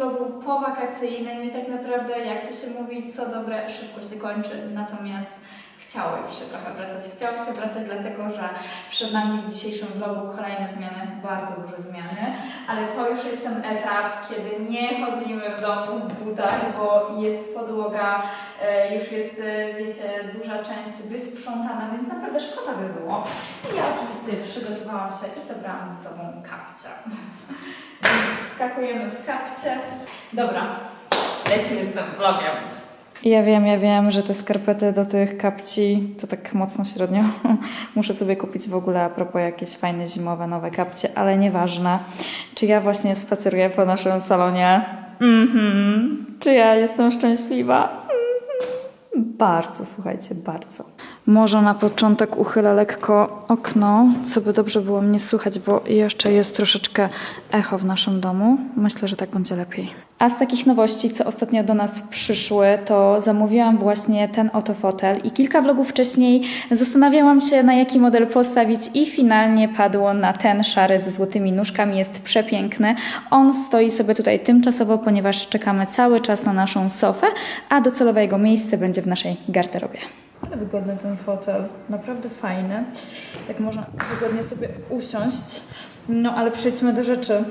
vlogu powakacyjnym i tak naprawdę, jak to się mówi, co dobre szybko się kończy, natomiast chciało już się trochę wracać. Chciało się wracać dlatego, że przed nami w dzisiejszym vlogu kolejne zmiany, bardzo duże zmiany, ale to już jest ten etap, kiedy nie chodzimy w domu w butach, bo jest podłoga, e, już jest, e, wiecie, duża część wysprzątana, więc naprawdę szkoda by było. I ja oczywiście przygotowałam się i zabrałam ze sobą kapcia. Więc skakujemy w kapcie. Dobra, lecimy z tym vlogiem. Ja wiem, ja wiem, że te skarpety do tych kapci to tak mocno średnio. Muszę sobie kupić w ogóle a propos jakieś fajne zimowe nowe kapcie, ale nieważne. Czy ja właśnie spaceruję po naszym salonie? Mhm. Czy ja jestem szczęśliwa? Bardzo, słuchajcie, bardzo. Może na początek uchylę lekko okno, co by dobrze było mnie słychać, bo jeszcze jest troszeczkę echo w naszym domu. Myślę, że tak będzie lepiej. A z takich nowości, co ostatnio do nas przyszły, to zamówiłam właśnie ten oto fotel i kilka vlogów wcześniej zastanawiałam się, na jaki model postawić i finalnie padło na ten szary ze złotymi nóżkami. Jest przepiękny. On stoi sobie tutaj tymczasowo, ponieważ czekamy cały czas na naszą sofę, a docelowe jego miejsce będzie w naszej garderobie. Ale wygodny ten fotel, naprawdę fajny. Tak można wygodnie sobie usiąść. No ale przejdźmy do rzeczy.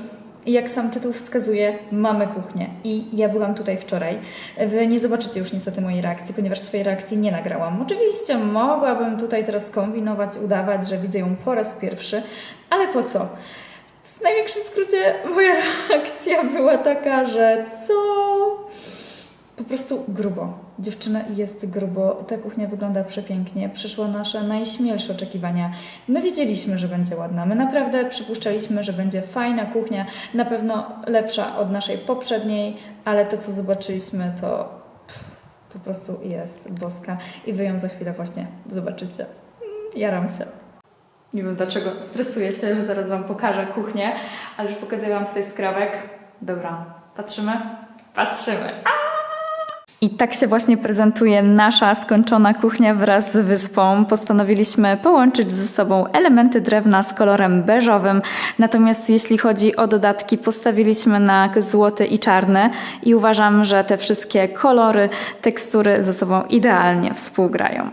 Jak sam tytuł wskazuje, mamy kuchnię i ja byłam tutaj wczoraj. Wy nie zobaczycie już niestety mojej reakcji, ponieważ swojej reakcji nie nagrałam. Oczywiście mogłabym tutaj teraz kombinować, udawać, że widzę ją po raz pierwszy, ale po co? W największym skrócie moja reakcja była taka, że co? Po prostu grubo. Dziewczyna jest grubo. Ta kuchnia wygląda przepięknie. Przyszło nasze najśmielsze oczekiwania. My wiedzieliśmy, że będzie ładna. My naprawdę przypuszczaliśmy, że będzie fajna kuchnia. Na pewno lepsza od naszej poprzedniej, ale to, co zobaczyliśmy, to po prostu jest boska. I wy ją za chwilę właśnie zobaczycie. Jaram się. Nie wiem dlaczego. Stresuję się, że zaraz Wam pokażę kuchnię, ale już pokazuję Wam tutaj skrawek. Dobra, patrzymy? Patrzymy. I tak się właśnie prezentuje nasza skończona kuchnia wraz z wyspą. Postanowiliśmy połączyć ze sobą elementy drewna z kolorem beżowym. Natomiast jeśli chodzi o dodatki, postawiliśmy na złoty i czarny i uważam, że te wszystkie kolory, tekstury ze sobą idealnie współgrają.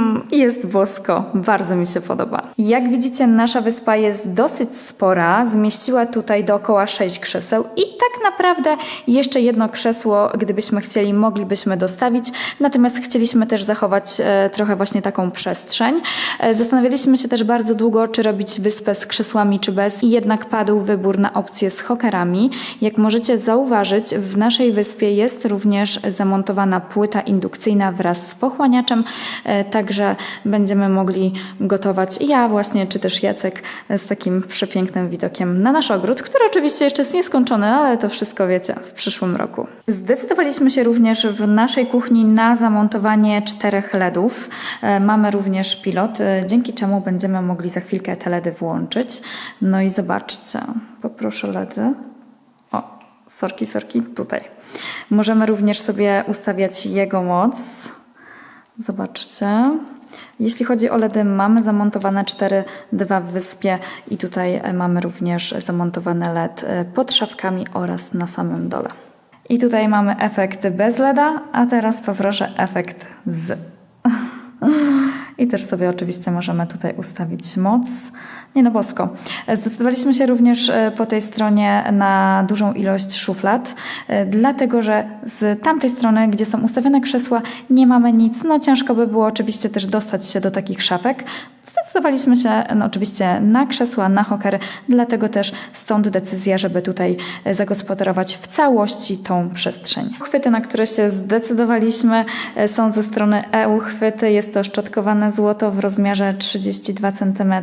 Mm, jest bosko, bardzo mi się podoba. Jak widzicie, nasza wyspa jest dosyć spora. Zmieściła tutaj dookoła 6 krzeseł i tak naprawdę jeszcze jedno krzesło, gdybyśmy chcieli, moglibyśmy dostawić. Natomiast chcieliśmy też zachować e, trochę właśnie taką przestrzeń. E, zastanawialiśmy się też bardzo długo, czy robić wyspę z krzesłami, czy bez. I jednak padł wybór na opcję z hokerami. Jak możecie zauważyć, w naszej wyspie jest również zamontowana płyta indukcyjna wraz z pochłaniaczem. E, Także będziemy mogli gotować ja właśnie, czy też Jacek z takim przepięknym widokiem na nasz ogród, który oczywiście jeszcze jest nieskończony, ale to wszystko wiecie w przyszłym roku. Zdecydowaliśmy się również w naszej kuchni na zamontowanie czterech LEDów. E, Mamy również pilot, e, dzięki czemu będziemy mogli za chwilkę te LEDy włączyć. No i zobaczcie, poproszę LEDy. O, sorki, sorki, tutaj. Możemy również sobie ustawiać jego moc. Zobaczcie. Jeśli chodzi o LEDy, mamy zamontowane 4, dwa w wyspie i tutaj e, mamy również zamontowany LED e, pod szafkami oraz na samym dole. I tutaj mamy efekt bez LEDa, a teraz poproszę efekt z. I też sobie oczywiście możemy tutaj ustawić moc. Nie no bosko. Zdecydowaliśmy się również e, po tej stronie na dużą ilość szuflad, e, dlatego że z tamtej strony, gdzie są ustawione krzesła, nie mamy nic. No ciężko by było oczywiście też dostać się do takich szafek. Zdecydowaliśmy się no, oczywiście na krzesła, na hokery, dlatego też stąd decyzja, żeby tutaj e, zagospodarować w całości tą przestrzeń. Chwyty, na które się zdecydowaliśmy, e, są ze strony EU chwyty. Jest to szczotkowane złoto w rozmiarze 32 cm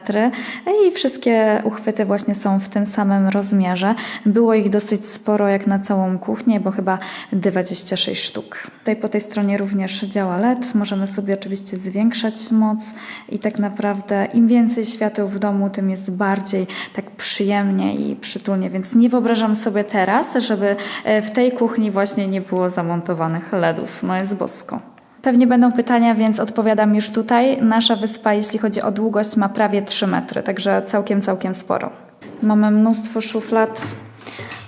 i wszystkie uchwyty właśnie są w tym samym rozmiarze. Było ich dosyć sporo jak na całą kuchnię, bo chyba 26 sztuk. Tutaj po tej stronie również działa LED. Możemy sobie oczywiście zwiększać moc i tak naprawdę im więcej świateł w domu, tym jest bardziej tak przyjemnie i przytulnie, więc nie wyobrażam sobie teraz, żeby e, w tej kuchni właśnie nie było zamontowanych LEDów. No jest bosko. Pewnie będą pytania, więc odpowiadam już tutaj. Nasza wyspa, jeśli chodzi o długość, ma prawie 3 metry, także całkiem, całkiem sporo. Mamy mnóstwo szuflad.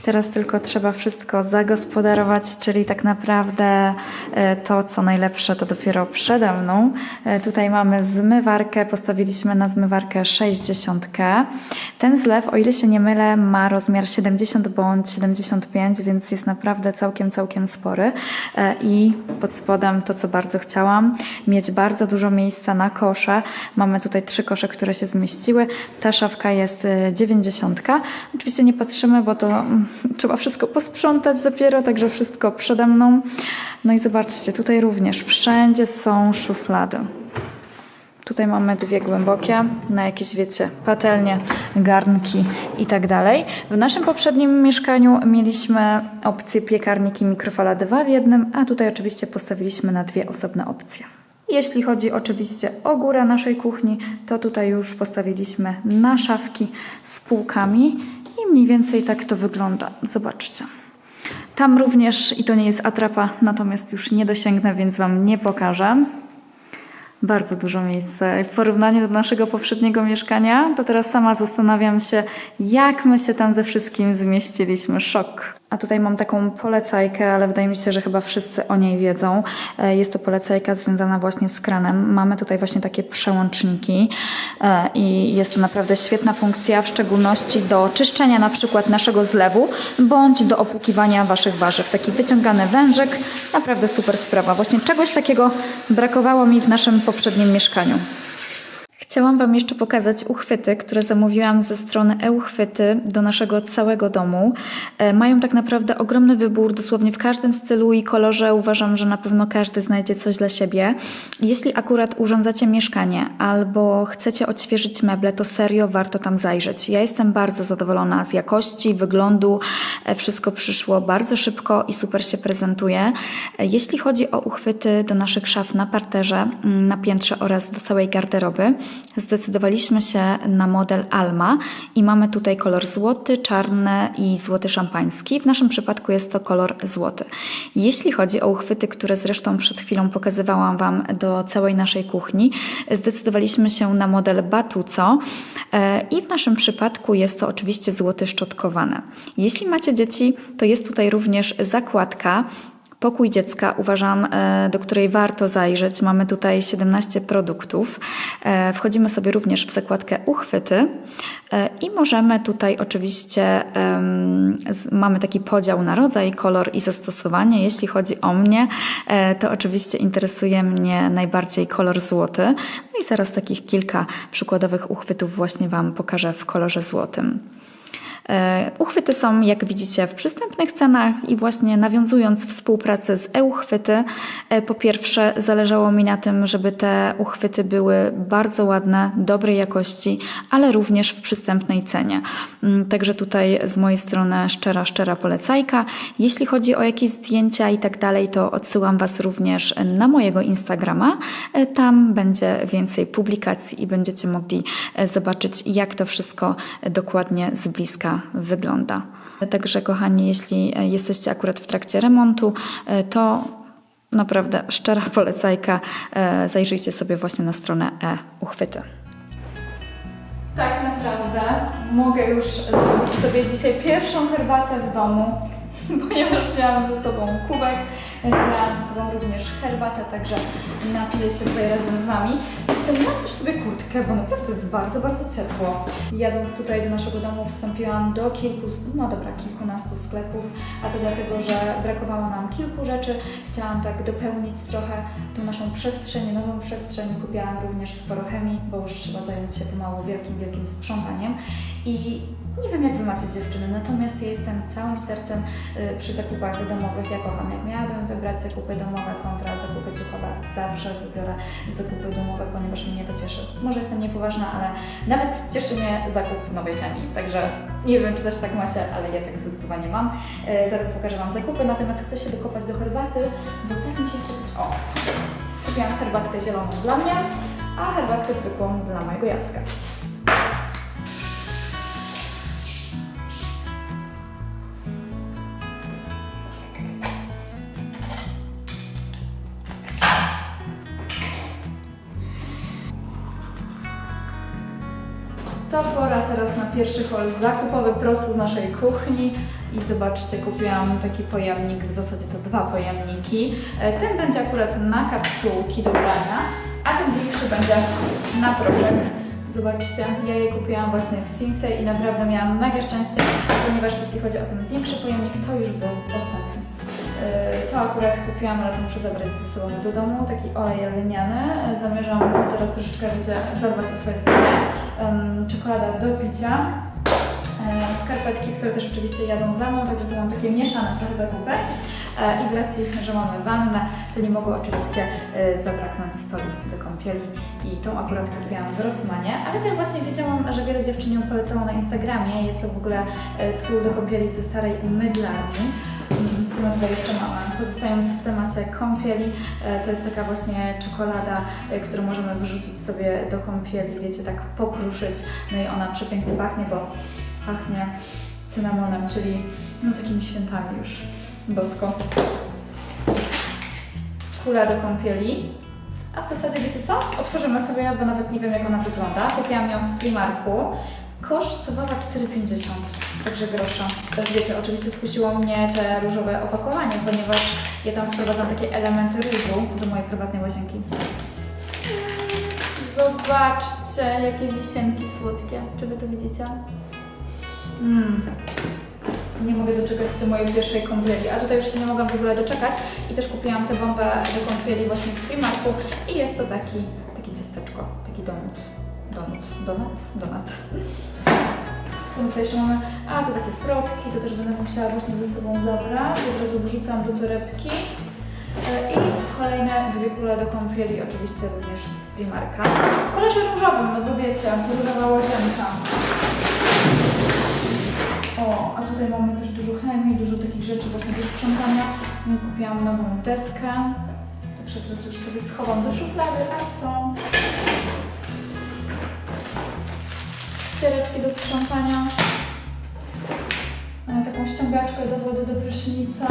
Teraz tylko trzeba wszystko zagospodarować, czyli tak naprawdę e, to, co najlepsze, to dopiero przede mną. E, Tutaj mamy zmywarkę, postawiliśmy na zmywarkę 60. Ten zlew, o ile się nie mylę, ma rozmiar 70 bądź 75, więc jest naprawdę całkiem, całkiem spory. E, I pod spodem to, co bardzo chciałam, mieć bardzo dużo miejsca na kosze. Mamy tutaj trzy kosze, które się zmieściły. Ta szafka jest e, 90. Oczywiście nie patrzymy, bo to mm, trzeba wszystko posprzątać dopiero, także wszystko przede mną. No i zobaczcie, tutaj również wszędzie są szuflady. Tutaj mamy dwie głębokie, na jakieś, wiecie, patelnie, garnki i tak dalej. W naszym poprzednim mieszkaniu mieliśmy opcję piekarnik i mikrofala dwa w jednym, a tutaj oczywiście postawiliśmy na dwie osobne opcje. Jeśli chodzi oczywiście o górę naszej kuchni, to tutaj już postawiliśmy na szafki z półkami mniej więcej tak to wygląda. Zobaczcie. Tam również, i to nie jest atrapa, natomiast już nie dosięgnę, więc Wam nie pokażę. Bardzo dużo miejsca. W porównaniu do naszego poprzedniego mieszkania, to teraz sama zastanawiam się, jak my się tam ze wszystkim zmieściliśmy. Szok. A tutaj mam taką polecajkę, ale wydaje mi się, że chyba wszyscy o niej wiedzą. E, Jest to polecajka związana właśnie z kranem. Mamy tutaj właśnie takie przełączniki e, i jest to naprawdę świetna funkcja, w szczególności do czyszczenia na przykład naszego zlewu, bądź do opłukiwania Waszych warzyw. Taki wyciągany wężyk, naprawdę super sprawa. Właśnie czegoś takiego brakowało mi w naszym poprzednim mieszkaniu. Chciałam Wam jeszcze pokazać uchwyty, które zamówiłam ze strony e-uchwyty do naszego całego domu. E, Mają tak naprawdę ogromny wybór, dosłownie w każdym stylu i kolorze. Uważam, że na pewno każdy znajdzie coś dla siebie. Jeśli akurat urządzacie mieszkanie albo chcecie odświeżyć meble, to serio warto tam zajrzeć. Ja jestem bardzo zadowolona z jakości, wyglądu. E, Wszystko przyszło bardzo szybko i super się prezentuje. E, Jeśli chodzi o uchwyty do naszych szaf na parterze, mm, na piętrze oraz do całej garderoby, zdecydowaliśmy się na model Alma i mamy tutaj kolor złoty, czarny i złoty szampański. W naszym przypadku jest to kolor złoty. Jeśli chodzi o uchwyty, które zresztą przed chwilą pokazywałam Wam do całej naszej kuchni, zdecydowaliśmy się na model Batuco e, i w naszym przypadku jest to oczywiście złoty szczotkowane. Jeśli macie dzieci, to jest tutaj również zakładka Pokój dziecka uważam, e, do której warto zajrzeć. Mamy tutaj 17 produktów. E, Wchodzimy sobie również w zakładkę uchwyty e, i możemy tutaj oczywiście, mamy taki podział na rodzaj, kolor i zastosowanie. Jeśli chodzi o mnie, to oczywiście interesuje mnie najbardziej kolor złoty. No i zaraz takich kilka przykładowych uchwytów właśnie Wam pokażę w kolorze złotym. E, Uchwyty są, jak widzicie, w przystępnych cenach i właśnie nawiązując współpracę z e-uchwyty, e, po pierwsze zależało mi na tym, żeby te uchwyty były bardzo ładne, dobrej jakości, ale również w przystępnej cenie. Mm, Także tutaj z mojej strony szczera, szczera polecajka. Jeśli chodzi o jakieś zdjęcia i tak dalej, to odsyłam Was również na mojego Instagrama. E, Tam będzie więcej publikacji i będziecie mogli zobaczyć, jak to wszystko dokładnie z bliska wygląda. Także, kochani, jeśli jesteście akurat w trakcie remontu, e, to naprawdę szczera polecajka. E, Zajrzyjcie sobie właśnie na stronę e-uchwyty. Tak naprawdę mogę już zrobić sobie dzisiaj pierwszą herbatę w domu, ponieważ wzięłam ze sobą kubek, wzięłam ze sobą również herbatę, także napiję się tutaj razem z Wami. Ściągnęłam też sobie kurtkę, bo naprawdę jest bardzo, bardzo ciepło. Jadąc tutaj do naszego domu wstąpiłam do kilku, no dobra, kilkunastu sklepów, a to dlatego, że brakowało nam kilku rzeczy. Chciałam tak dopełnić trochę tą naszą przestrzeń, nową przestrzeń. Kupiłam również sporo chemii, bo już trzeba zająć się pomału wielkim, wielkim sprzątaniem. I nie wiem, jak Wy macie dziewczyny, natomiast ja jestem całym sercem y, przy zakupach domowych. Ja kocham, jak miałabym wybrać zakupy domowe kontra zakupy ciuchowe, zawsze wybiorę zakupy domowe, ponieważ mnie to cieszy. Może jestem niepoważna, ale nawet cieszy mnie zakup nowej chemii. Także nie wiem, czy też tak macie, ale ja tak zdecydowanie mam. Y, Zaraz pokażę Wam zakupy, natomiast chcę się dokopać do herbaty, bo tak mi się chce. O! Kupiłam herbatkę zieloną dla mnie, a herbatkę zwykłą dla mojego Jacka. To pora teraz na pierwszy haul zakupowy prosto z naszej kuchni. I zobaczcie, kupiłam taki pojemnik, w zasadzie to dwa pojemniki. E, Ten będzie akurat na kapsułki do brania, a ten większy będzie na proszek. Zobaczcie, ja je kupiłam właśnie w Sinsei i naprawdę miałam mega szczęście, ponieważ jeśli chodzi o ten większy pojemnik, to już był ostatni. Yy, To akurat kupiłam, ale to muszę zabrać ze sobą do domu, taki olej lniany. Yy, Zamierzam teraz troszeczkę, wiecie, zadbać o swoje zdrowie. Czekolada do picia. Skarpetki, które też oczywiście jadą za mną, także tu mam takie mieszane trochę zakupy. Yy, I z racji, że mamy wannę, to nie mogło oczywiście yy, zabraknąć soli do kąpieli i tą akurat kupiłam w Rossmanie. Ale też właśnie widziałam, że wiele dziewczyn ją polecało na Instagramie. Jest to w ogóle yy, sól do kąpieli ze starej mydlarni. My tutaj jeszcze mamy? Pozostając w temacie kąpieli, e, to jest taka właśnie czekolada, e, którą możemy wyrzucić sobie do kąpieli, wiecie, tak pokruszyć. No i ona przepięknie pachnie, bo pachnie cynamonem, czyli no takimi świętami już. Bosko. Kula do kąpieli. A w zasadzie wiecie co? Otworzymy sobie, bo nawet nie wiem jak ona wygląda. Kupiłam ją w Primarku. Kosztowała 4,50, także grosza. Wiecie, oczywiście skusiło mnie te różowe opakowanie, ponieważ ja tam wprowadzam takie elementy różu do mojej prywatnej łazienki. Zobaczcie, jakie wisienki słodkie. Czy wy to widzicie? Mm. Nie mogę doczekać się mojej pierwszej kąpieli, a tutaj już się nie mogłam w ogóle doczekać i też kupiłam tę bombę do kąpieli właśnie w Primarku i jest to taki, taki ciasteczko, taki donut. Donut, donut, donut. My tutaj? A, to takie frotki, to też będę musiała właśnie ze sobą zabrać. Od razu wrzucam do torebki. E, I kolejne dwie kule do kąpieli, oczywiście również z Primarka. W kolorze różowym, no bo wiecie, różowa łazienka. O, a tutaj mamy też dużo chemii, dużo takich rzeczy właśnie do sprzątania. No, Kupiłam nową deskę, także teraz już sobie schowam do szuflady, a są ściereczki do sprzątania. Taką ściągaczkę do wody do prysznica.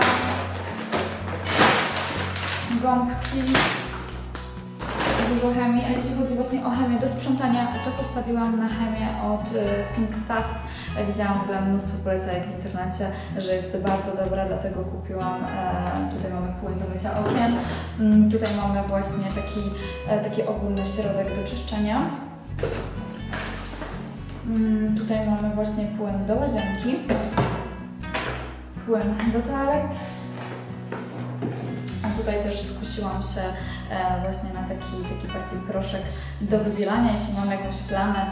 Gąbki. Dużo chemii, a jeśli chodzi właśnie o chemię do sprzątania, to postawiłam na chemię od y, Pink Widziałam w ogóle mnóstwo polecajek w internecie, że jest bardzo dobra, dlatego kupiłam. E, tutaj mamy płyn do mycia okien. Mm, tutaj mamy właśnie taki, e, taki ogólny środek do czyszczenia. Mm, tutaj mamy właśnie płyn do łazienki. Płyn do toalet. A tutaj też skusiłam się e, właśnie na taki, taki bardziej proszek do wybielania. Jeśli mamy jakąś plamę,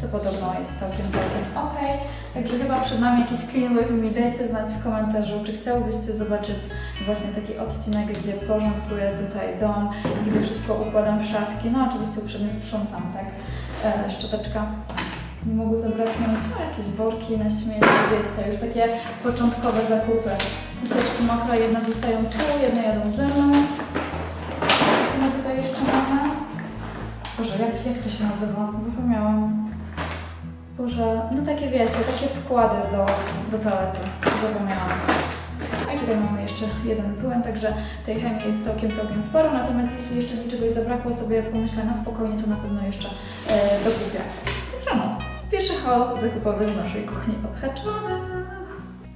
to podobno jest całkiem, całkiem ok. Także chyba przed nami jakiś clean with me. Dajcie znać w komentarzu, czy chciałybyście zobaczyć właśnie taki odcinek, gdzie porządkuję tutaj dom, gdzie wszystko układam w szafki. No oczywiście uprzednio sprzątam, tak? E, szczoteczka nie mogło zabraknąć. No, jakieś worki na śmieci, wiecie, już takie początkowe zakupy. Chusteczki mokre, jedne zostają tu, jedne jadą ze mną. Co my tutaj jeszcze mamy? Boże, jak, jak to się nazywa? Zapomniałam. Boże, no takie wiecie, takie wkłady do, do toalety. Zapomniałam. A i tutaj mamy jeszcze jeden płyn, także tej chemii jest całkiem, całkiem sporo. Natomiast jeśli jeszcze mi czegoś zabrakło, sobie pomyślę na spokojnie, to na pewno jeszcze e, dokupię. Zakupowy z naszej kuchni odhaczony.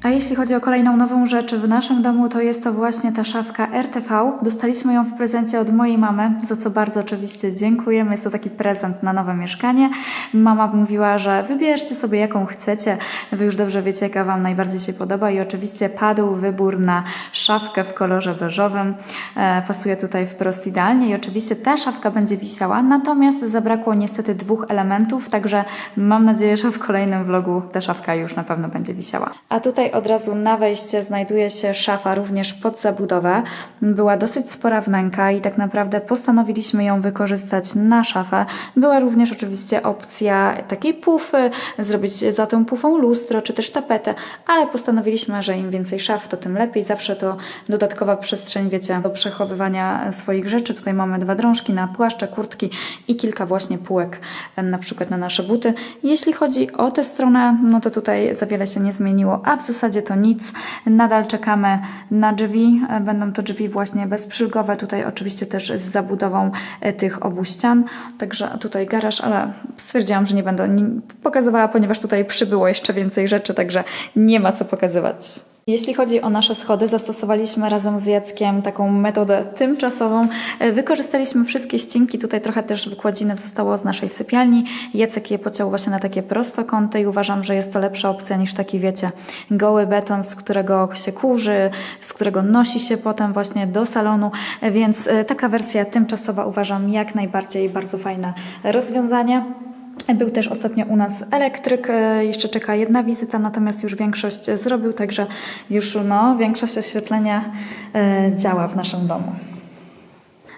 A jeśli chodzi o kolejną nową rzecz w naszym domu, to jest to właśnie ta szafka RTV. Dostaliśmy ją w prezencie od mojej mamy, za co bardzo oczywiście dziękujemy. Jest to taki prezent na nowe mieszkanie. Mama mówiła, że wybierzcie sobie jaką chcecie. Wy już dobrze wiecie, jaka Wam najbardziej się podoba i oczywiście padł wybór na szafkę w kolorze beżowym. E, pasuje tutaj wprost idealnie i oczywiście ta szafka będzie wisiała, natomiast zabrakło niestety dwóch elementów, także mam nadzieję, że w kolejnym vlogu ta szafka już na pewno będzie wisiała. A tutaj od razu na wejście znajduje się szafa również pod zabudowę. Była dosyć spora wnęka i tak naprawdę postanowiliśmy ją wykorzystać na szafę. Była również oczywiście opcja takiej pufy, zrobić za tą pufą lustro czy też tapetę, ale postanowiliśmy, że im więcej szaf, to tym lepiej. Zawsze to dodatkowa przestrzeń, wiecie, do przechowywania swoich rzeczy. Tutaj mamy dwa drążki na płaszcze, kurtki i kilka właśnie półek, na przykład na nasze buty. Jeśli chodzi o tę stronę, no to tutaj za wiele się nie zmieniło, a w zasadzie zasadzie to nic. Nadal czekamy na drzwi. Będą to drzwi właśnie bezprzylgowe. Tutaj oczywiście też z zabudową e, tych obu ścian. Także tutaj garaż, ale stwierdziłam, że nie będę pokazywała, ponieważ tutaj przybyło jeszcze więcej rzeczy, także nie ma co pokazywać. Jeśli chodzi o nasze schody, zastosowaliśmy razem z Jackiem taką metodę tymczasową. E, Wykorzystaliśmy wszystkie ścinki, tutaj trochę też wykładziny zostało z naszej sypialni. Jacek je pociął właśnie na takie prostokąty i uważam, że jest to lepsza opcja niż taki, wiecie, goły beton, z którego się kurzy, z którego nosi się potem właśnie do salonu, E, więc e, taka wersja tymczasowa uważam jak najbardziej bardzo fajne rozwiązanie. Był też ostatnio u nas elektryk, e, jeszcze czeka jedna wizyta, natomiast już większość zrobił, także już no, większość oświetlenia e, działa w naszym domu.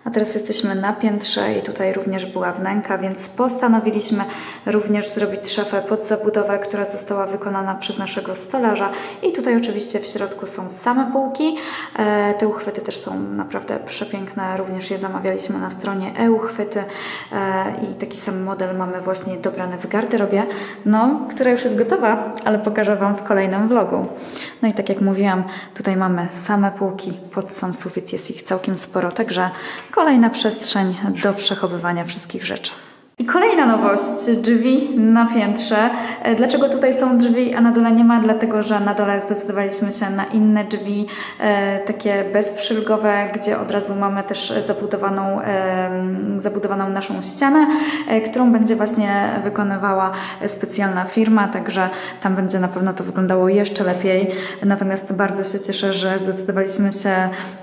A teraz jesteśmy na piętrze i tutaj również była wnęka, więc postanowiliśmy również zrobić szafę pod zabudowę, która została wykonana przez naszego stolarza. I tutaj oczywiście w środku są same półki. E, te uchwyty też są naprawdę przepiękne, również je zamawialiśmy na stronie e-uchwyty e, i taki sam model mamy właśnie dobrany w garderobie, no, która już jest gotowa, ale pokażę Wam w kolejnym vlogu. No i tak jak mówiłam, tutaj mamy same półki, pod sam sufit jest ich całkiem sporo, także kolejna przestrzeń do przechowywania wszystkich rzeczy. Kolejna nowość, drzwi na piętrze. E, Dlaczego tutaj są drzwi, a na dole nie ma? Dlatego, że na dole zdecydowaliśmy się na inne drzwi, e, takie bezprzylgowe, gdzie od razu mamy też zabudowaną, e, zabudowaną naszą ścianę, którą będzie właśnie wykonywała specjalna firma, także tam będzie na pewno to wyglądało jeszcze lepiej. Natomiast bardzo się cieszę, że zdecydowaliśmy się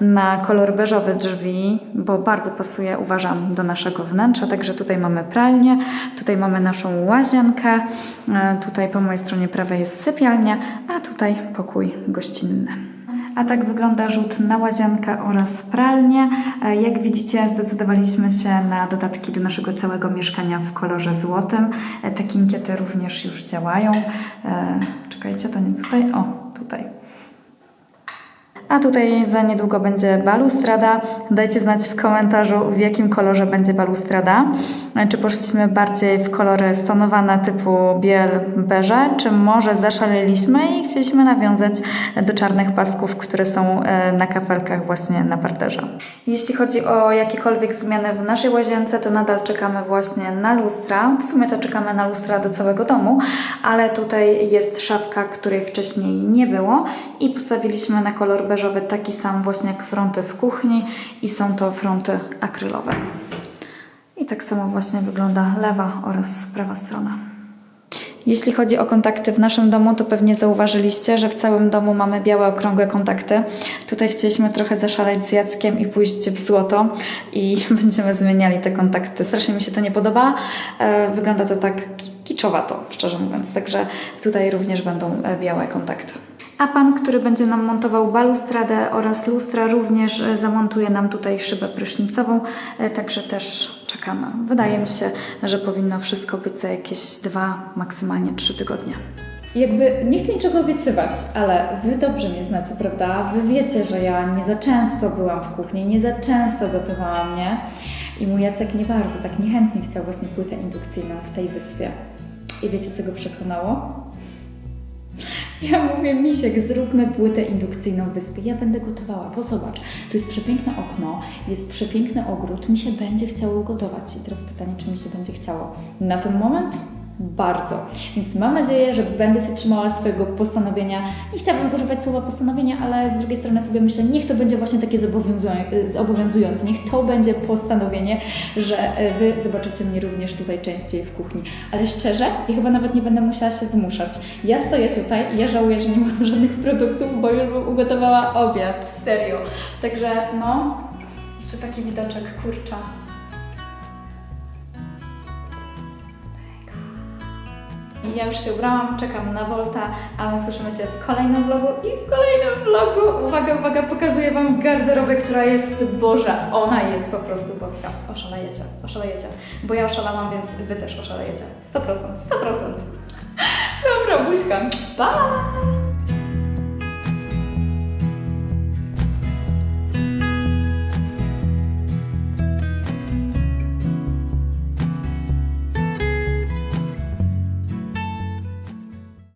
na kolor beżowy drzwi, bo bardzo pasuje, uważam, do naszego wnętrza. Także tutaj mamy pralnię, tutaj mamy naszą łazienkę, e, tutaj po mojej stronie prawej jest sypialnia, a tutaj pokój gościnny. A tak wygląda rzut na łazienkę oraz pralnię. E, Jak widzicie, zdecydowaliśmy się na dodatki do naszego całego mieszkania w kolorze złotym. E, Te kinkiety również już działają. Czekajcie, to nie tutaj. O, tutaj. A tutaj za niedługo będzie balustrada. Dajcie znać w komentarzu, w jakim kolorze będzie balustrada. Czy poszliśmy bardziej w kolory stonowane typu biel, beże, czy może zaszaleliśmy i chcieliśmy nawiązać do czarnych pasków, które są e, na kafelkach właśnie na parterze. Jeśli chodzi o jakiekolwiek zmiany w naszej łazience, to nadal czekamy właśnie na lustra. W sumie to czekamy na lustra do całego domu, ale tutaj jest szafka, której wcześniej nie było i postawiliśmy na kolor taki sam właśnie jak fronty w kuchni i są to fronty akrylowe. I tak samo właśnie wygląda lewa oraz prawa strona. Jeśli chodzi o kontakty w naszym domu, to pewnie zauważyliście, że w całym domu mamy białe, okrągłe kontakty. Tutaj chcieliśmy trochę zaszaleć z Jackiem i pójść w złoto i będziemy zmieniali te kontakty. Strasznie mi się to nie podoba. E, Wygląda to tak ki- kiczowato, szczerze mówiąc. Także tutaj również będą e, białe kontakty. A pan, który będzie nam montował balustradę oraz lustra, również e, zamontuje nam tutaj szybę prysznicową, e, także też czekamy. Wydaje mi się, że powinno wszystko być za jakieś dwa, maksymalnie trzy tygodnie. Jakby nie chcę niczego obiecywać, ale wy dobrze mnie znacie, prawda? Wy wiecie, że ja nie za często byłam w kuchni, nie za często gotowałam, nie? I mój Jacek nie bardzo, tak niechętnie chciał właśnie płytę indukcyjną w tej wyspie. I wiecie, co go przekonało? Ja mówię, Misiek, zróbmy płytę indukcyjną w wyspie. Ja będę gotowała, bo zobacz, tu jest przepiękne okno, jest przepiękny ogród, mi się będzie chciało gotować. I teraz pytanie, czy mi się będzie chciało. Na ten moment bardzo. Więc mam nadzieję, że będę się trzymała swojego postanowienia. Nie chciałabym używać słowa postanowienia, ale z drugiej strony sobie myślę, niech to będzie właśnie takie zobowiązują- zobowiązujące. Niech to będzie postanowienie, że e, Wy zobaczycie mnie również tutaj częściej w kuchni. Ale szczerze, ja chyba nawet nie będę musiała się zmuszać. Ja stoję tutaj i ja żałuję, że nie mam żadnych produktów, bo już bym ugotowała obiad. Serio. Także no, jeszcze taki widoczek kurcza. I ja już się ubrałam, czekam na Volta, a my słyszymy się w kolejnym vlogu i w kolejnym vlogu. Uwaga, uwaga, pokazuję Wam garderobę, która jest Boża. Ona jest po prostu boska. Oszalejecie, oszalejecie. Bo ja oszalałam, więc Wy też oszalejecie. 100%, 100%. Dobra, buźka. Pa!